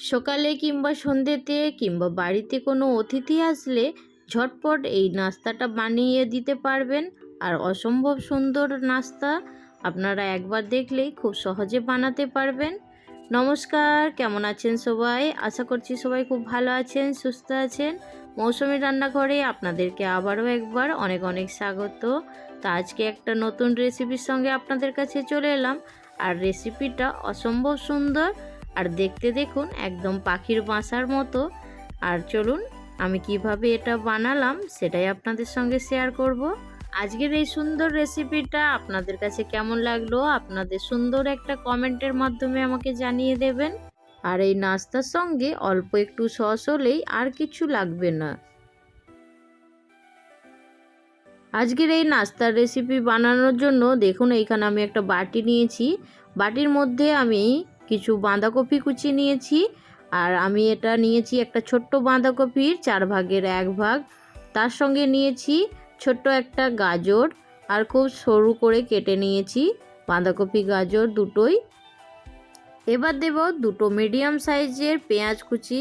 সকালে কিংবা সন্ধ্যেতে কিংবা বাড়িতে কোনো অতিথি আসলে ঝটপট এই নাস্তাটা বানিয়ে দিতে পারবেন। আর অসম্ভব সুন্দর নাস্তা আপনারা একবার দেখলেই খুব সহজে বানাতে পারবেন। নমস্কার, কেমন আছেন সবাই? আশা করছি সবাই খুব ভালো আছেন, সুস্থ আছেন। মৌসুমি রান্নাঘরে আপনাদেরকে আবারও একবার অনেক অনেক স্বাগত। তা আজকে একটা নতুন রেসিপির সঙ্গে আপনাদের কাছে চলে এলাম। আর রেসিপিটা অসম্ভব সুন্দর আর দেখতে দেখুন একদম পাখির বাসার মতো। আর চলুন, আমি কীভাবে এটা বানালাম সেটাই আপনাদের সঙ্গে শেয়ার করব। আজকের এই সুন্দর রেসিপিটা আপনাদের কাছে কেমন লাগল, আপনাদের সুন্দর একটা কমেন্টের মাধ্যমে আমাকে জানিয়ে দেবেন। আর এই নাস্তার সঙ্গে অল্প একটু সস হলেই আর কিছু লাগবে না। আজকের এই নাস্তার রেসিপি বানানোর জন্য দেখুন, এইখানে আমি একটা বাটি নিয়েছি। বাটির মধ্যে আমি কিছু বাঁধাকপি কুচি নিয়েছি। আর আমি এটা নিয়েছি একটা ছোট্ট বাঁধাকপির চার ভাগের এক ভাগ। তার সঙ্গে নিয়েছি ছোট্ট একটা গাজর আর খুব সরু করে কেটে নিয়েছি বাঁধাকপি গাজর দুটোই। এবার দেব দুটো মিডিয়াম সাইজের পেঁয়াজ কুচি।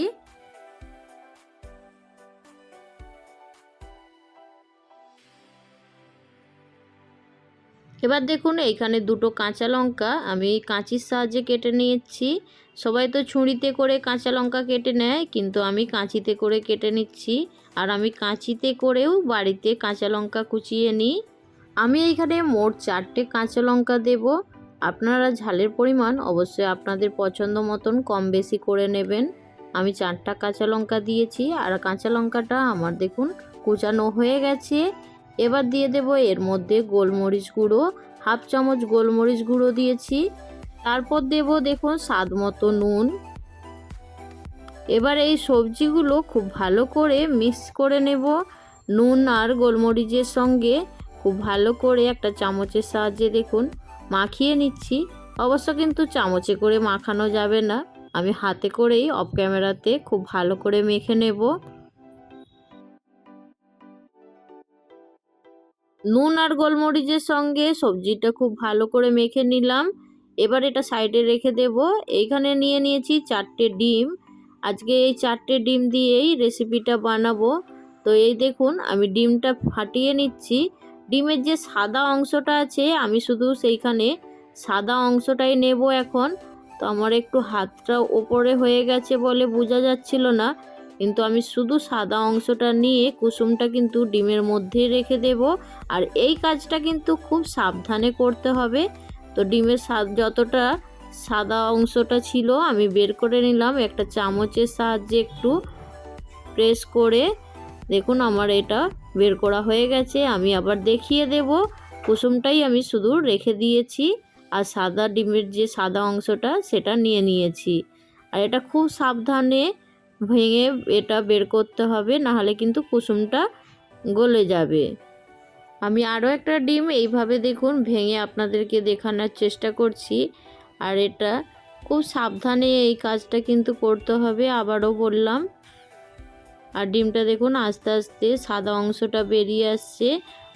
এবার দেখুন এইখানে দুটো কাঁচা লঙ্কা, আমি কাঁচির সাহায্যে কেটে নিয়েছি। সবাই তো ছুরিতে করে কাঁচা লঙ্কা কেটে নেয়, কিন্তু আমি কাঁচিতে করে কেটে নিচ্ছি। আর আমি কাঁচিতে করেও বাড়িতে কাঁচা লঙ্কা কুচিয়ে নিই। আমি এইখানে মোট চারটে কাঁচা লঙ্কা দেব। আপনারা ঝালের পরিমাণ অবশ্যই আপনাদের পছন্দ মতন কম বেশি করে নেবেন। আমি চারটা কাঁচা লঙ্কা দিয়েছি, আর কাঁচা লঙ্কাটা আমার দেখুন কুচানো হয়ে গেছে। এবার দিয়ে দেব এর মধ্যে গোলমরিচ গুঁড়ো, হাফ চামচ গোলমরিচ গুঁড়ো দিয়েছি। তারপর দেব দেখুন স্বাদ মতো নুন। এবার এই সবজিগুলো খুব ভালো করে মিক্স করে নেব। নুন আর গোলমরিচের সঙ্গে খুব ভালো করে একটা চামচের সাহায্যে দেখুন মাখিয়ে নিচ্ছি। অবশ্য কিন্তু চামচে করে মাখানো যাবে না। আমি হাতে করেই অফ ক্যামেরাতে খুব ভালো করে মেখে নেব। নুন আর গোলমরিচের সঙ্গে সবজিটা খুব ভালো করে মেখে নিলাম। এবার এটা সাইডে রেখে দেব। এইখানে নিয়ে নিয়েছি চারটে ডিম। আজকে এই চারটে ডিম দিয়েই রেসিপিটা বানাবো। তো এই দেখুন, আমি ডিমটা ফাটিয়ে নিচ্ছি। ডিমের যে সাদা অংশটা আছে, আমি শুধু সেইখানে সাদা অংশটাই নেব এখন। তো আমার একটু হাতটা ওপরে হয়ে গেছে বলে বোঝা যাচ্ছিল না। কিন্তু আমি শুধু সাদা অংশটা নিয়ে কুসুমটা কিন্তু ডিমের মধ্যে রেখে দেব। আর এই কাজটা কিন্তু খুব সাবধানে করতে হবে। তো ডিমের স্বাদ যতটা সাদা অংশটা ছিল, আমি বের করে নিলাম একটা চামচের সাহায্যে একটু প্রেস করে। দেখুন আমার এটা বের করা হয়ে গেছে, আমি আবার দেখিয়ে দেব। কুসুমটাই আমি শুধু রেখে দিয়েছি আর সাদা ডিমের যে সাদা অংশটা, সেটা নিয়ে নিয়েছি। আর এটা খুব সাবধানে ভেঙে এটা বের করতে হবে, নাহলে কিন্তু কুসুমটা গলে যাবে। আমি আরও একটা ডিম এইভাবে দেখুন ভেঙে আপনাদেরকে দেখানোর চেষ্টা করছি। আর এটা খুব সাবধানে এই কাজটা কিন্তু করতে হবে, আবারও বললাম। আর ডিমটা দেখুন আস্তে আস্তে সাদা অংশটা বেরিয়ে আসছে,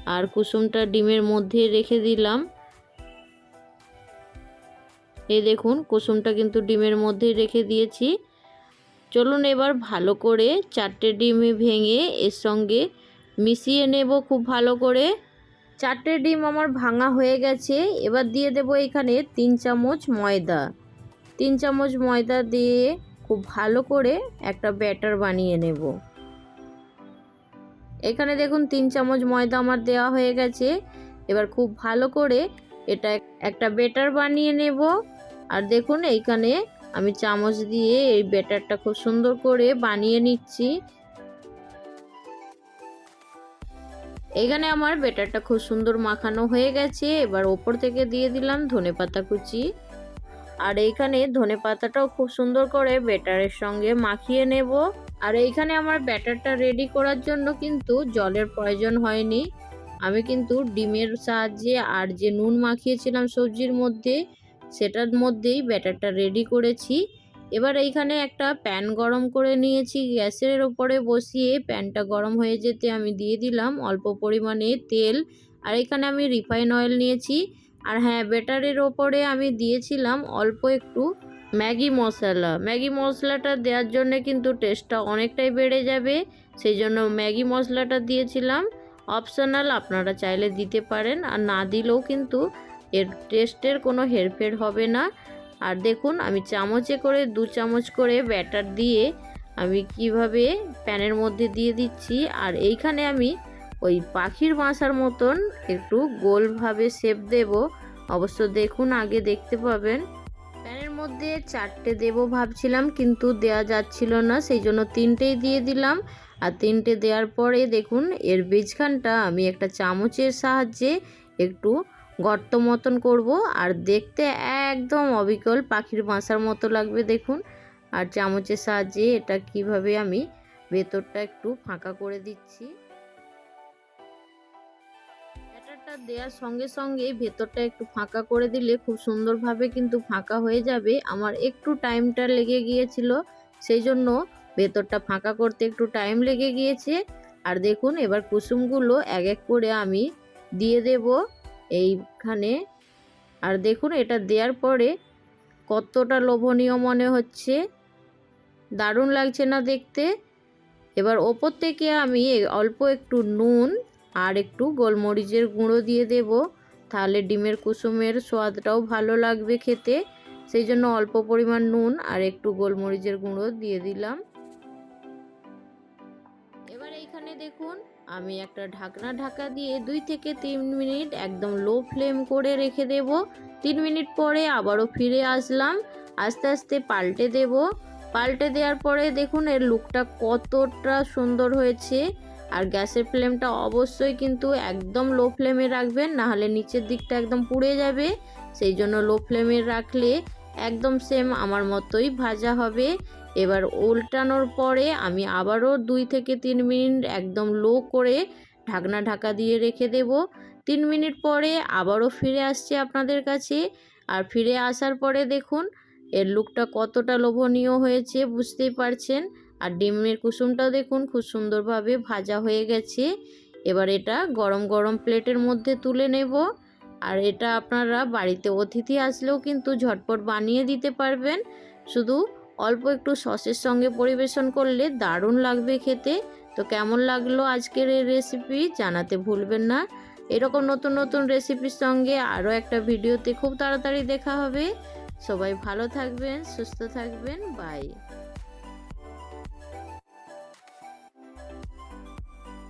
আর কুসুমটা ডিমের মধ্যে রেখে দিলাম। এই দেখুন, কুসুমটা কিন্তু ডিমের মধ্যে রেখে দিয়েছি। চলুন এবার ভালো করে চারটে ডিম ভেঙে এর সঙ্গে মিশিয়ে নেব খুব ভালো করে। চারটে ডিম আমার ভাঙা হয়ে গেছে। এবার দিয়ে দেব এখানে তিন চামচ ময়দা। তিন চামচ ময়দা দিয়ে খুব ভালো করে একটা ব্যাটার বানিয়ে নেব। এখানে দেখুন তিন চামচ ময়দা আমার দেওয়া হয়ে গেছে। এবার খুব ভালো করে এটা একটা বেটার বানিয়ে নেব। আর দেখুন এইখানে আমি চামচ দিয়ে এই ব্যাটারটা খুব সুন্দর করে বানিয়ে নিচ্ছি। এখানে আমার ব্যাটারটা খুব সুন্দর মাখানো হয়ে গেছে। এবার ওপর থেকে দিয়ে দিলাম ধনে পাতা কুচি। আর এইখানে ধনে পাতাটাও খুব সুন্দর করে ব্যাটারের সঙ্গে মাখিয়ে নেব। আর এইখানে আমার ব্যাটারটা রেডি করার জন্য কিন্তু জলের প্রয়োজন হয়নি। আমি কিন্তু ডিমের সাহায্যে আর যে নুন মাখিয়েছিলাম সবজির মধ্যে সেটার মধ্যেই ব্যাটারটা রেডি করেছি। এবার এইখানে একটা প্যান গরম করে নিয়েছি, গ্যাসের ওপরে বসিয়ে প্যানটা গরম হয়ে যেতে আমি দিয়ে দিলাম অল্প পরিমাণে তেল। আর এখানে আমি রিফাইন অয়েল নিয়েছি। আর হ্যাঁ ব্যাটারের ওপরে আমি দিয়েছিলাম অল্প একটু ম্যাগি মশলা। ম্যাগি মশলাটা দেওয়ার জন্য কিন্তু টেস্টটা অনেকটাই বেড়ে যাবে, সেই জন্য ম্যাগি মশলাটা দিয়েছিলাম। অপশনাল আপনারা চাইলে দিতে পারেন, আর না দিলেও কিন্তু এর টেস্টের কোনো হেরফের হবে না। আর দেখুন, আমি চামচে করে দু চামচ করে ব্যাটার দিয়ে আমি কীভাবে প্যানের মধ্যে দিয়ে দিচ্ছি। আর এইখানে আমি ওই পাখির বাসার মতন একটু গোলভাবে শেপ দেব। অবশ্য দেখুন, আগে দেখতে পাবেন। প্যানের মধ্যে চারটে দেব ভাবছিলাম, কিন্তু দেয়া যাচ্ছিল না, সেই জন্য তিনটেই দিয়ে দিলাম। আর তিনটে দেওয়ার পরে দেখুন, এর বীজখানটা আমি একটা চামচের সাহায্যে একটু গর্ত মতন করব আর দেখতে একদম অবিকল পাখির বাসার মতো লাগবে দেখুন। আর চামচের সাহায্যে এটা কীভাবে আমি ভেতরটা একটু ফাঁকা করে দিচ্ছি। ব্যাটারটা দেওয়ার সঙ্গে সঙ্গে ভেতরটা একটু ফাঁকা করে দিলে খুব সুন্দরভাবে কিন্তু ফাঁকা হয়ে যাবে। আমার একটু টাইমটা লেগে গিয়েছিল, সেই জন্য ভেতরটা ফাঁকা করতে একটু টাইম লেগে গিয়েছে। আর দেখুন, এবার কুসুমগুলো এক এক করে আমি দিয়ে দেব। এইখানে। আর দেখুন, এটা দেওয়ার পরে কতটা লোভনীয় মনে হচ্ছে। দারুণ লাগছে না দেখতে। এবার ওপর থেকে আমি অল্প একটু নুন আর একটু গোলমরিচের গুঁড়ো দিয়ে দেব। তাহলে ডিমের কুসুমের স্বাদটাও ভালো লাগবে খেতে। সেই জন্য অল্প পরিমাণ নুন আর একটু গোলমরিচের গুঁড়ো দিয়ে দিলাম। এবার এইখানে দেখুন আমি একটা ঢাকনা ঢাকা দিয়ে দুই থেকে তিন মিনিট একদম লো ফ্লেম করে রেখে দেব। তিন মিনিট পরে আবারও ফিরে আসলাম। আস্তে আস্তে পাল্টে দেব। পাল্টে দেওয়ার পরে দেখুন এর লুকটা কতটা সুন্দর হয়েছে। আর গ্যাসের ফ্লেমটা অবশ্যই কিন্তু একদম লো ফ্লেমে রাখবেন, নাহলে নিচের দিকটা একদম পুড়ে যাবে। সেই জন্য লো ফ্লেমে রাখলে একদম সেম আমার মতোই ভাজা হবে। এবার উল্টানোর পরে আমি আবারও দুই থেকে তিন মিনিট একদম লো করে ঢাকনা ঢাকা দিয়ে রেখে দেব। তিন মিনিট পরে আবারও ফিরে আসছে আপনাদের কাছে। আর ফিরে আসার পরে দেখুন, এর লুকটা কতটা লোভনীয় হয়েছে, বুঝতেই পারছেন? আর ডিমের কুসুমটাও দেখুন, খুব সুন্দরভাবে ভাজা হয়ে গেছে। এবার এটা গরম গরম প্লেটের মধ্যে তুলে নেব। আর এটা আপনারা বাড়িতে অতিথি আসলেও কিন্তু ঝটপট বানিয়ে দিতে পারবেন। শুধু অল্প একটু সসের সঙ্গে পরিবেশন করলে দারুণ লাগবে খেতে। তো কেমন লাগল আজকের এই রেসিপি জানাতে ভুলবেন না। এরকম নতুন নতুন রেসিপির সঙ্গে আরও একটা ভিডিওতে খুব তাড়াতাড়ি দেখা হবে। সবাই ভালো থাকবেন, সুস্থ থাকবেন বাই